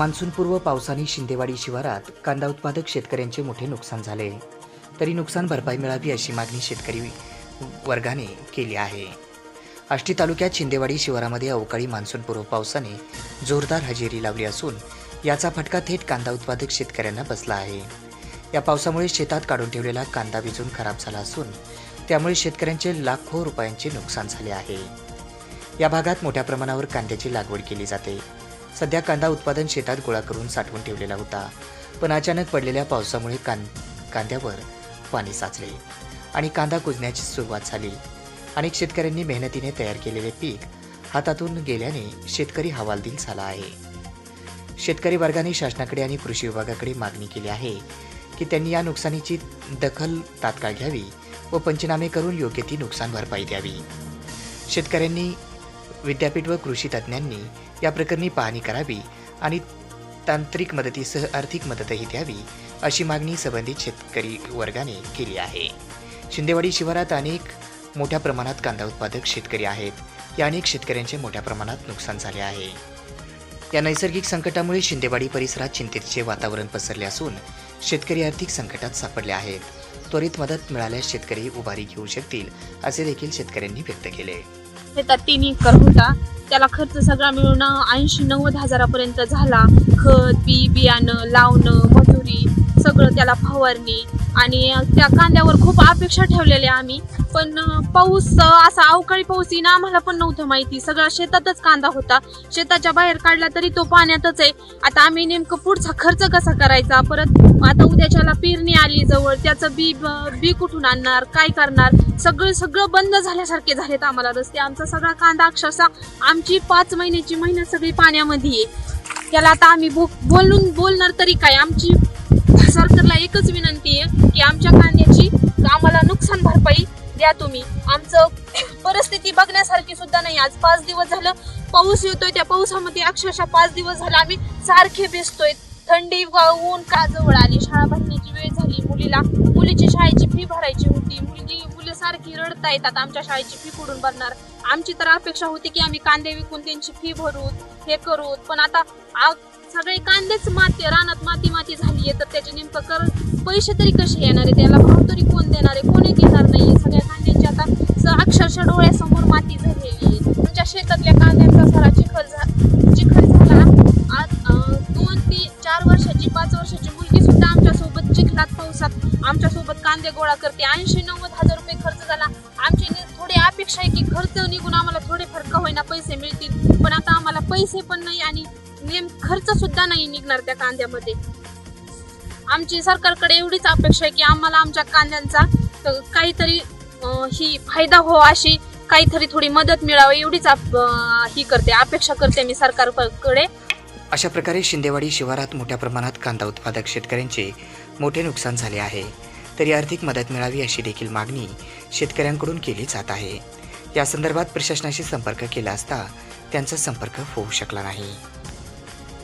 मान्सूनपूर्व पावसाने शिंदेवाडी शिवारात कांदा उत्पादक शेतकऱ्यांचे मोठे नुकसान झाले. तरी नुकसान भरपाई मिळावी अशी मागणी शेतकरी वर्गाने केली आहे. आष्टी तालुक्यात शिंदेवाडी शिवारामध्ये अवकाळी मान्सूनपूर्व पावसाने जोरदार हजेरी लावली असून याचा फटका थेट कांदा उत्पादक शेतकऱ्यांना बसला आहे. या पावसामुळे शेतात काढून ठेवलेला कांदा भिजून खराब झाला असून त्यामुळे शेतकऱ्यांचे लाखो रुपयांचे नुकसान झाले आहे. या भागात मोठ्या प्रमाणावर कांद्याची लागवड केली जाते. सध्या कांदा उत्पादन शेतात गोळा करून साठवून ठेवलेला होता. पण अचानक पडलेल्या पावसामुळे कां कांद्यावर पाणी साचले आणि कांदा कुजण्याची सुरुवात झाली. अनेक शेतकऱ्यांनी मेहनतीने तयार केलेले पीक हातातून गेल्याने शेतकरी हवालदिल झाला आहे. शेतकरी वर्गाने शासनाकडे आणि कृषी विभागाकडे मागणी केली आहे की त्यांनी या नुकसानीची दखल तात्काळ घ्यावी व पंचनामे करून योग्य ती नुकसान भरपाई द्यावी. शेतकऱ्यांनी विद्यापीठ व कृषी तज्ज्ञांनी या प्रकरणी पाहणी करावी आणि तांत्रिक मदतीसह आर्थिक मदतही द्यावी अशी मागणी संबंधित शेतकरी वर्गाने केली आहे. शिंदेवाडी शिवारात अनेक मोठ्या प्रमाणात कांदा उत्पादक शेतकरी आहेत. या अनेक शेतकऱ्यांचे मोठ्या प्रमाणात नुकसान झाले आहे. या नैसर्गिक संकटामुळे शिंदेवाडी परिसरात चिंतेचे वातावरण पसरले असून शेतकरी आर्थिक संकटात सापडले आहेत. त्वरित मदत मिळाल्यास शेतकरी उभारी घेऊ शकतील असे देखील शेतकऱ्यांनी व्यक्त केले. शेतात तीन एकर होता. त्याला खर्च सगळा मिळून ऐंशी नव्वद हजारापर्यंत झाला. खत बी बियाणं लावणं मजुरी सगळं त्याला फवारणी. आणि त्या कांद्यावर खूप अपेक्षा ठेवलेल्या आम्ही. पण पाऊस असा अवकाळी पाऊस येईन आम्हाला पण नव्हतं माहिती. सगळा शेतातच कांदा होता. शेताच्या बाहेर काढला तरी तो पाण्यातच आहे. आता आम्ही नेमकं पुढचा खर्च कसा करायचा? परत आता उद्याच्याला पेरणी आली जवळ. त्याचं बी बी कुठून आणणार? काय करणार? सगळं सगळं बंद झाल्यासारखे झालेत आम्हाला रस्ते. आमचा सगळा कांदा अक्षरशः आमची पाच महिन्याची मेहनत सगळी पाण्यामध्ये आहे. त्याला आता आम्ही बो- बोलून बोलणार तरी काय? आमची सरकारला एकच विनंती आहे की आमच्या कांद्याची आम्हाला नुकसान भरपाई द्या तुम्ही. आमचं परिस्थिती बघण्यासारखी सुद्धा नाही. आज पाच दिवस झालं पाऊस येतोय. त्या पावसामध्ये अक्षरशः पाच दिवस झालं आम्ही सारखे भिजतोय. थंडी ऊन का जवळ आली? शाळा भरण्याची वेळ झाली. मुलीला मुलीची शाळेची फी भरायची होती. मुलगी मुलं सारखी रडता येतात आमच्या शाळेची फी कुठून भरणार? आमची तर अपेक्षा होती की आम्ही कांदे विकून त्यांची फी भरू हे करू. पण आता सगळे कांदेच माती रानात माती माती झाली आहे. तर त्याचे नेमकं कर पैसे तरी कसे येणार आहे? त्याला भाव तरी कोण देणार आहे? कोणी घेणार नाही सगळ्या कांद्यांची आता स- अक्षरशः डोळ्यासमोर माती झालेली आहे. तुमच्या शेतातल्या कांद्यांचा सारा चिखल झा चिखल झाला. आज दोन ते चार वर्षाची पाच वर्षाची मुलगी सुद्धा आमच्यासोबत चिखलात पावसात आमच्यासोबत कांदे गोळा करते. ऐंशी नव्वद हजार रुपये खर्च झाला. आमची थोडी अपेक्षा आहे की खर्च निघून आम्हाला थोडेफार का होईना पैसे मिळतील. पण आता आम्हाला पैसे पण नाही आणि नेम खर्च सुद्धा नाही निघणार त्या कांद्यामध्ये. आमची सरकारकडे एवढीच अपेक्षा आहे की आम्हाला आमच्या कांद्यांचा काहीतरी ही फायदा हो अशी काहीतरी थोडी मदत मिळावी एवढीच ही करते अपेक्षा करते मी सरकारकडे. अशा प्रकारे शिंदेवाडी शिवारात मोठ्या प्रमाणात कांदा उत्पादक शेतकऱ्यांचे मोठे नुकसान झाले आहे. तरी आर्थिक मदत मिळावी अशी देखील मागणी शेतकऱ्यांकडून केली जात आहे. या संदर्भात प्रशासनाशी संपर्क केला असता त्यांचा संपर्क होऊ शकला नाही.